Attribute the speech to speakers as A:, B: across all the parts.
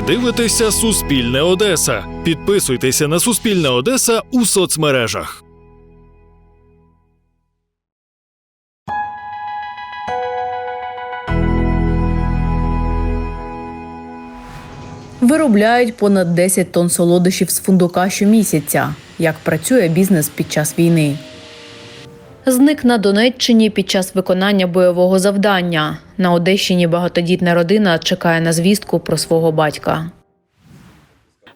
A: Ви дивитеся Суспільне Одеса. Підписуйтеся на Суспільне Одеса у соцмережах.
B: Виробляють понад 10 тонн солодощів з фундука щомісяця. Як працює бізнес під час війни? Зник на Донеччині під час виконання бойового завдання. На Одещині багатодітна родина чекає на звістку про свого батька.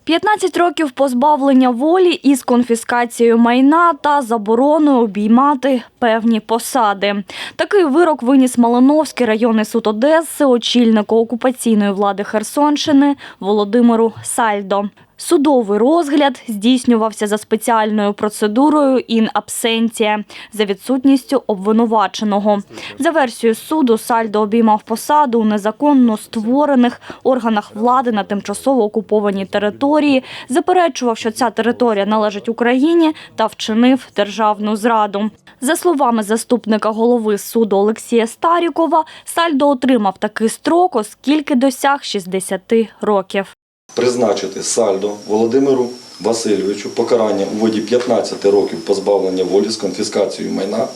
C: 15 років позбавлення волі із конфіскацією майна та забороною обіймати певні посади. Такий вирок виніс Малиновський районний суд Одеси, очільнику окупаційної влади Херсонщини Володимиру Сальдо. Судовий розгляд здійснювався за спеціальною процедурою ін абсенція за відсутністю обвинуваченого. За версією суду, Сальдо обіймав посаду у незаконно створених органах влади на тимчасово окупованій території, заперечував, що ця територія належить Україні та вчинив державну зраду. За словами заступника голови суду Олексія Старікова, Сальдо отримав такий строк, оскільки досяг 60 років.
D: Призначити сальдо Володимиру Васильовичу покарання у виді 15 років позбавлення волі з конфіскацією майна,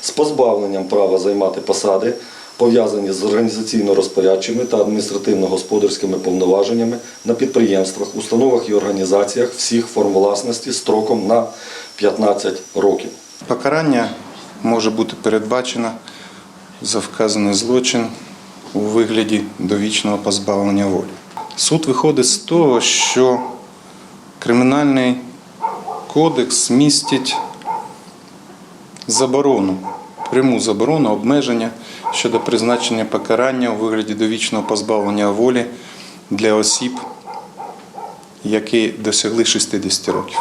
D: з позбавленням права займати посади, пов'язані з організаційно-розпорядчими та адміністративно-господарськими повноваженнями на підприємствах, установах і організаціях всіх форм власності строком на 15 років.
E: Покарання може бути передбачено за вказаний злочин у вигляді довічного позбавлення волі. Суд виходить з того, що Кримінальний кодекс містить заборону, пряму заборону обмеження щодо призначення покарання у вигляді довічного позбавлення волі для осіб, які досягли 60 років.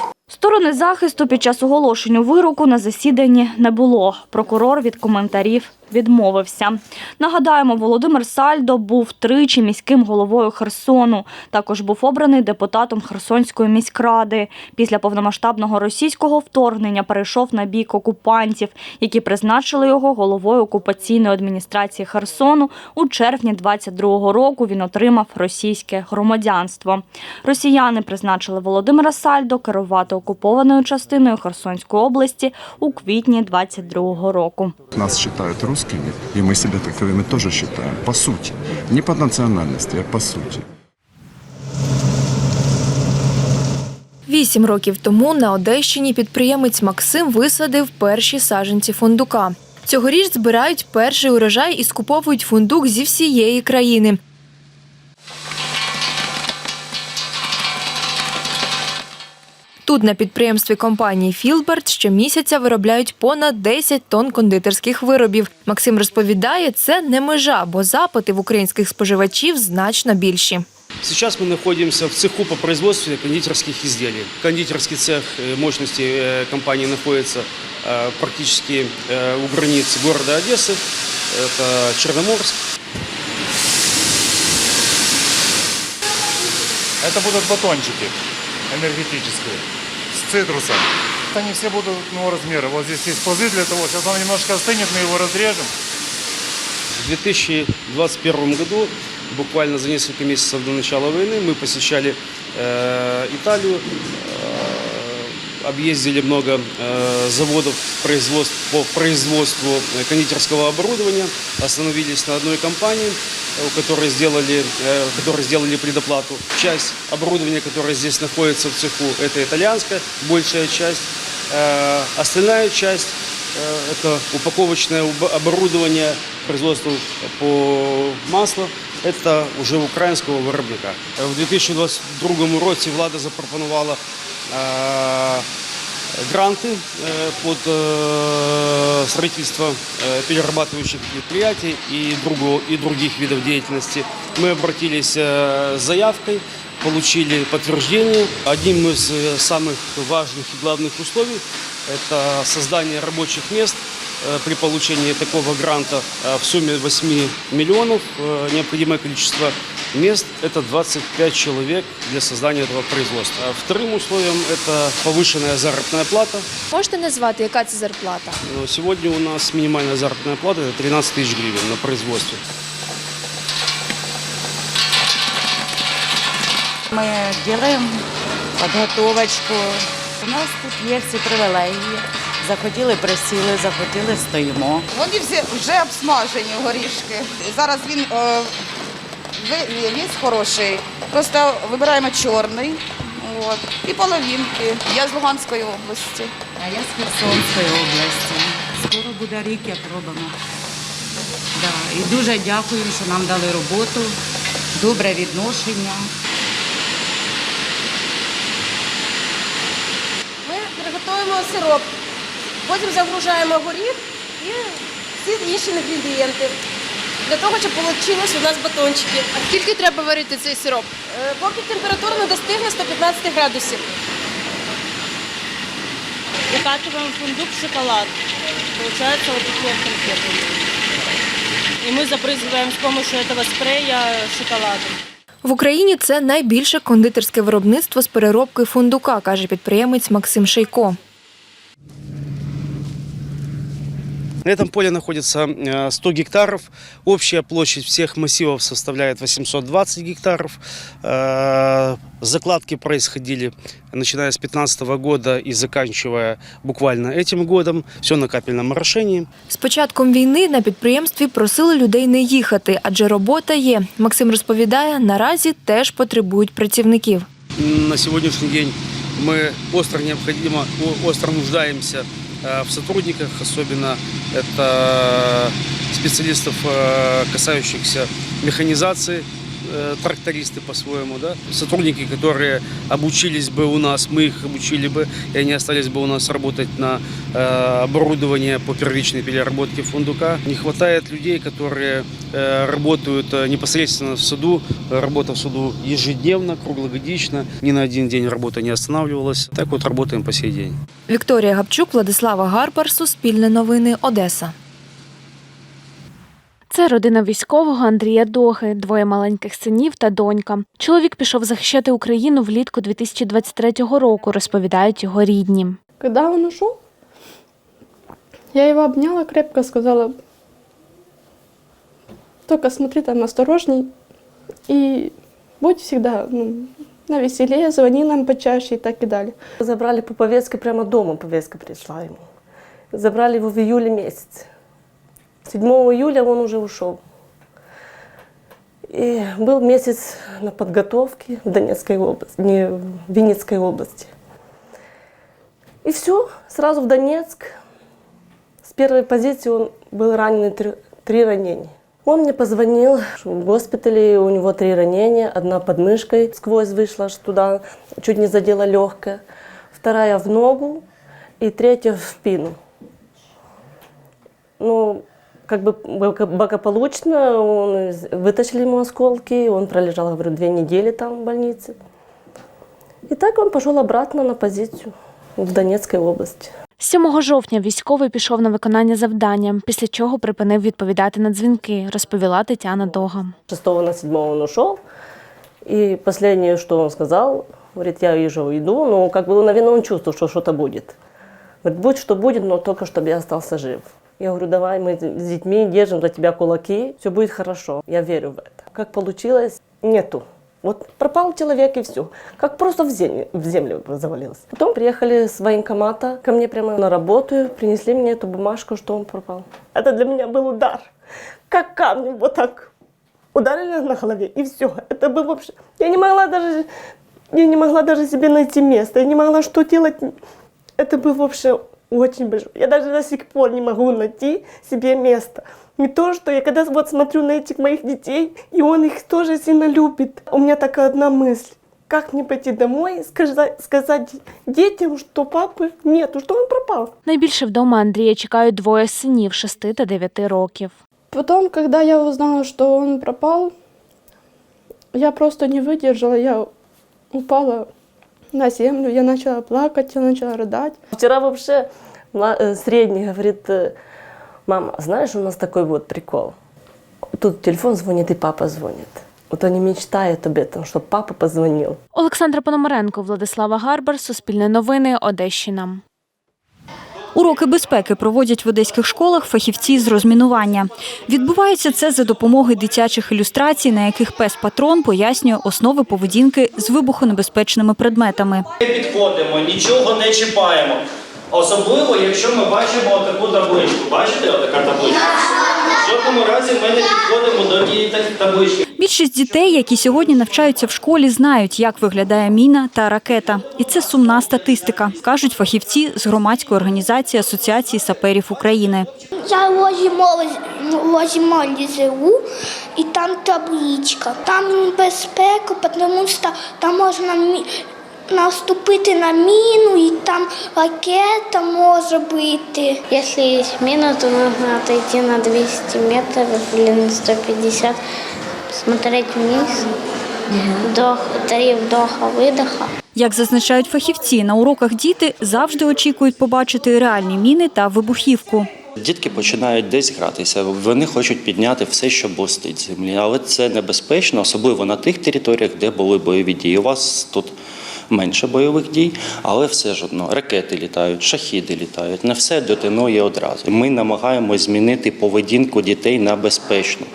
C: Сторони захисту під час оголошення вироку на засіданні не було. Прокурор від коментарів відмовився. Нагадаємо, Володимир Сальдо був тричі міським головою Херсону. Також був обраний депутатом Херсонської міськради. Після повномасштабного російського вторгнення перейшов на бік окупантів, які призначили його головою окупаційної адміністрації Херсону. У червні 22-го року він отримав російське громадянство. Росіяни призначили Володимира Сальдо керувати окупованою частиною Херсонської області у квітні 22-го року.
F: Нас считают русскими, и мы себя таковыми тоже считаем, по сути. Не по национальности, а по сути.
G: Вісім років тому на Одещині підприємець Максим висадив перші саджанці фундука. Цьогоріч збирають перший урожай і скуповують фундук зі всієї країни. Тут на підприємстві компанії Філберт щомісяця виробляють понад 10 тонн кондитерських виробів. Максим розповідає, це не межа, бо запити в українських споживачів значно більші.
H: Сейчас мы находимся в цеху по производству кондитерских изделий. Кондитерский цех э, мощности э, компании находится э, практически э, у границ города Одессы. Это Черноморск.
I: Это будут батончики энергетические С цитрусом. Они все будут одного размера. Вот здесь есть пазы для того. Сейчас он немножко остынет, мы его разрежем.
H: В 2021 году, буквально за несколько месяцев до начала войны, мы посещали э, Италию, э, объездили много э, заводов производств, по производству кондитерского оборудования, остановились на одной компании, э, у которой сделали, э, которой сделали предоплату. Часть оборудования, которое здесь находится в цеху, это итальянская, большая часть. Э, остальная часть это упаковочное оборудование производства по маслу. Это уже украинского виробника. В 2022 році влада запропонувала е, гранти е, под е, строительство е, перерабатывающих предприятий и, другого, и других видов деятельности. Мы обратились э, с заявкой, получили подтверждение. Одним из э, самых важных и главных условий это создание рабочих мест э, при получении такого гранта э, в сумме 8 миллионов. Э, Необходимое количество мест – это 25 человек для создания этого производства. А Вторым условием – это повышенная заработная плата.
G: Можете назвати, яка це зарплата?
H: Но Сегодня у нас минимальная заработная плата – это 13 тысяч гривен на производстве.
J: Ми робимо підготовочку. У нас тут є всі привілегії. Захотіли присіли, захотіли стоїмо.
K: Вони всі вже обсмажені горішки. Зараз він е, ви- весь хороший. Просто вибираємо чорний. От. І половинки. Я з Луганської області.
J: А я з Херсонської області. Скоро буде рік, як робимо. Да. І дуже дякую, що нам дали роботу, добре відношення.
K: Ми приготуємо сироп, потім загружаємо горіх і всі інші інгредієнти. Для того, щоб вийшли у нас батончики.
L: А скільки треба варити цей сироп?
K: Е, Поки температура не достигне 115 градусів.
L: Закачиваем фундук в шоколад. Получается вот такие вот конфеты. И мы забрызгиваем с помощью этого спрея шоколадом.
G: В Україні це найбільше кондитерське виробництво з переробки фундука, каже підприємець Максим Шейко.
H: На этом поле находится э, 100 гектаров. Общая площадь всех массивов составляет 820 гектаров. Э, Закладки происходили начиная с 2015 года и заканчивая буквально этим годом. Все на капельном орошении.
G: З початком війни на підприємстві просили людей не їхати, адже робота є. Максим розповідає, наразі теж потребують працівників.
H: На сегодняшний день мы остро необходимо, о- остро нуждаемся э, в сотрудниках, особенно это специалистов, э, касающихся механизации, э, трактористы по-своему, да, сотрудники, которые обучились бы у нас, мы их обучили бы, и они остались бы у нас работать на э, оборудование по первичной переработке фундука. Не хватает людей, которые э, работают э, непосредственно в саду, работа в саду ежедневно, круглогодично, ни на один день работа не останавливалась. Так вот работаем по сей день.
G: Вікторія Гапчук, Владислава Гарпар, Суспільне новини, Одеса.
M: Це родина військового Андрія Дохи, двоє маленьких синів та донька. Чоловік пішов захищати Україну влітку 2023 року, розповідають його рідні.
L: Когда он ушел, я его обняла крепко, сказала, только смотри там осторожней и будь всегда ну, на веселее, звони нам почаще и так и далее.
K: Забрали по повестке, прямо дома повестка пришла ему. Забрали его в июле месяце. 7 июля он уже ушел. И был месяц на подготовке в Донецкой области, не в Винницкой области. И все, сразу в Донецк. С первой позиции он был ранен три, три ранения. Он мне позвонил, что в госпитале у него три ранения, одна под мышкой сквозь вышла аж туда, чуть не задела легкое, вторая в ногу и третья в спину. Ну, как бы благо- благополучно, он, из- вытащили ему осколки, он пролежал, говорю, две недели там в больнице. И так он пошел обратно на позицию в Донецкой области.
M: 7 жовтня військовий пішов на виконання завдання, після чого припинив відповідати на дзвінки, розповіла Тетяна Дога.
K: 6 на 7 он ушел. И последнее, что он сказал, говорит, я уже уйду. Но как бы, наверное, он чувствовал, что что-то будет. Говорит, будь что будет, но только чтобы я остался жив. Я говорю, давай мы с детьми держим за тебя кулаки, все будет хорошо. Я верю в это. Как получилось, нету. Вот пропал человек и все. Как просто в землю, в землю завалился. Потом приехали с военкомата ко мне прямо на работу, принесли мне эту бумажку, что он пропал. Это для меня был удар. Как камнем вот так ударили на голове, и все. Это был вообще... Я не могла даже... Я не могла даже себе найти место. Я не могла что делать. Это был вообще очень большой. Я даже до сих пор не могу найти себе место. Не то, что я когда вот смотрю на этих моих детей, и он их тоже сильно любит. У меня такая одна мысль. Как мне пойти домой и сказать, сказать детям, что папы нету, что он пропал?
M: Найбільше вдома Андрія чекають двоє синів 6 та 9 років.
L: Потом, когда я узнала, что он пропал, я просто не выдержала, я упала на землю, я начала плакать, я начала рыдать.
K: Вчера вообще мла- э, средний говорит, э, мама, знаешь, у нас такой вот прикол. Тут телефон звонит и папа звонит. Вот они мечтают об этом, чтобы папа позвонил.
M: Олександра Пономаренко, Владислава Гарбар, Суспільне новини, Одещина.
N: Уроки безпеки проводять в одеських школах фахівці з розмінування. Відбувається це за допомогою дитячих ілюстрацій, на яких пес патрон пояснює основи поведінки з вибухонебезпечними предметами.
O: Ми підходимо, нічого не чіпаємо. Особливо, якщо ми бачимо таку табличку. Бачите, отака табличка? В жодному разі ми не підходимо до тієї та- таблички.
N: Більшість дітей, які сьогодні навчаються в школі, знають, як виглядає міна та ракета. І це сумна статистика, кажуть фахівці з громадської організації Асоціації саперів України.
P: Я возьму живу, и там табличка. Там безпека, тому що там можна мі- наступити на міну, і там ракета може бути.
Q: Если есть мина, то нужно отойти на 200 метров или на 150, смотреть вниз, вдох, три вдоха, видоха.
N: Як зазначають фахівці, на уроках діти завжди очікують побачити реальні міни та вибухівку.
O: Дітки починають десь гратися. Вони хочуть підняти все, що блистить землі. Але це небезпечно, особливо на тих територіях, де були бойові дії. У вас тут менше бойових дій, але все ж одно ракети літають, шахіди літають. Не все дотинує одразу. Ми намагаємось змінити поведінку дітей на безпечну,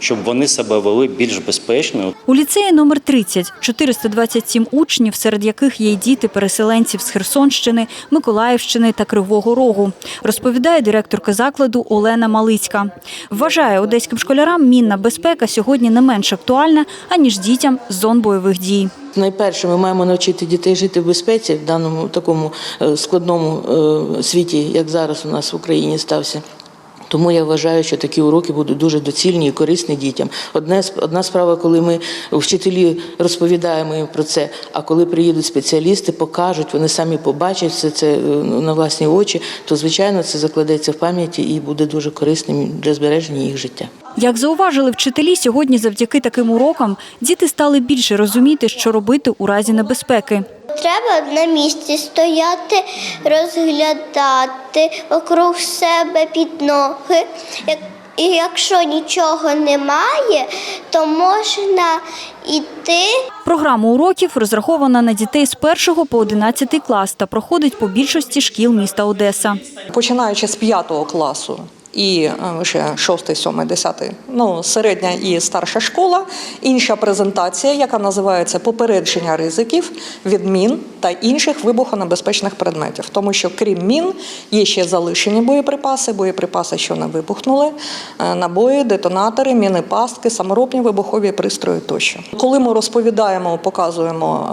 O: щоб вони себе вели більш безпечно.
N: У ліцеї номер 30 – 427 учнів, серед яких є й діти переселенців з Херсонщини, Миколаївщини та Кривого Рогу, розповідає директорка закладу Олена Малицька. Вважає, одеським школярам мінна безпека сьогодні не менш актуальна, аніж дітям з зон бойових дій.
R: Найперше, ми маємо навчити дітей жити в безпеці в даному такому е, складному е, світі, як зараз у нас в Україні стався. Тому я вважаю, що такі уроки будуть дуже доцільні і корисні дітям. Одне одна справа, коли ми вчителі розповідаємо їм про це. А коли приїдуть спеціалісти, покажуть, вони самі побачать все це е, на власні очі, то звичайно це закладеться в пам'яті і буде дуже корисним для збереження їх життя.
N: Як зауважили вчителі, сьогодні завдяки таким урокам діти стали більше розуміти, що робити у разі небезпеки.
P: Треба на місці стояти, розглядати вокруг себе під ноги. І якщо нічого немає, то можна йти.
N: Програма уроків розрахована на дітей з 1 по 11 клас та проходить по більшості шкіл міста Одеса.
S: починаючи з п'ятого класу і ще шостий, сьомий, десятий, ну середня і старша школа. Інша презентація, яка називається попередження ризиків від мін та інших вибухонебезпечних предметів, тому що крім мін є ще залишені боєприпаси, боєприпаси, що не вибухнули, е, набої, детонатори, міни пастки, саморобні вибухові пристрої тощо. Коли ми розповідаємо, показуємо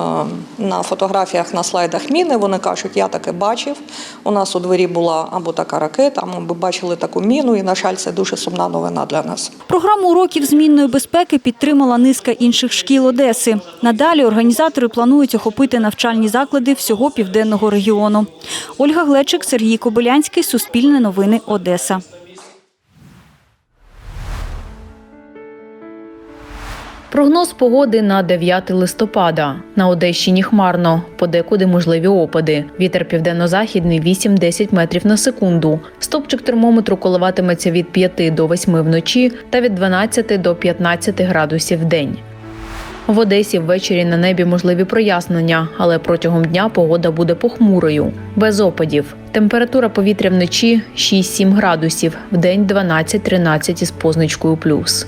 S: е, на фотографіях на слайдах міни, вони кажуть, я таке бачив. У нас у дворі була або така ракета, ми бачили таку міну, і на жаль, це дуже сумна новина для нас.
N: Програму уроків змінної безпеки підтримала низка інших шкіл Одеси. Надалі організатори планують охопити навчальні заклади всього південного регіону. Ольга Глечик, Сергій Кобилянський, Суспільне новини, Одеса.
B: Прогноз погоди на 9 листопада. На Одещині хмарно, подекуди можливі опади. Вітер південно-західний 8-10 метрів на секунду. Стопчик термометру коливатиметься від 5 до 8 вночі та від 12 до 15 градусів в день. В Одесі ввечері на небі можливі прояснення, але протягом дня погода буде похмурою, без опадів. Температура повітря вночі 6-7 градусів, вдень 12-13 із позначкою плюс.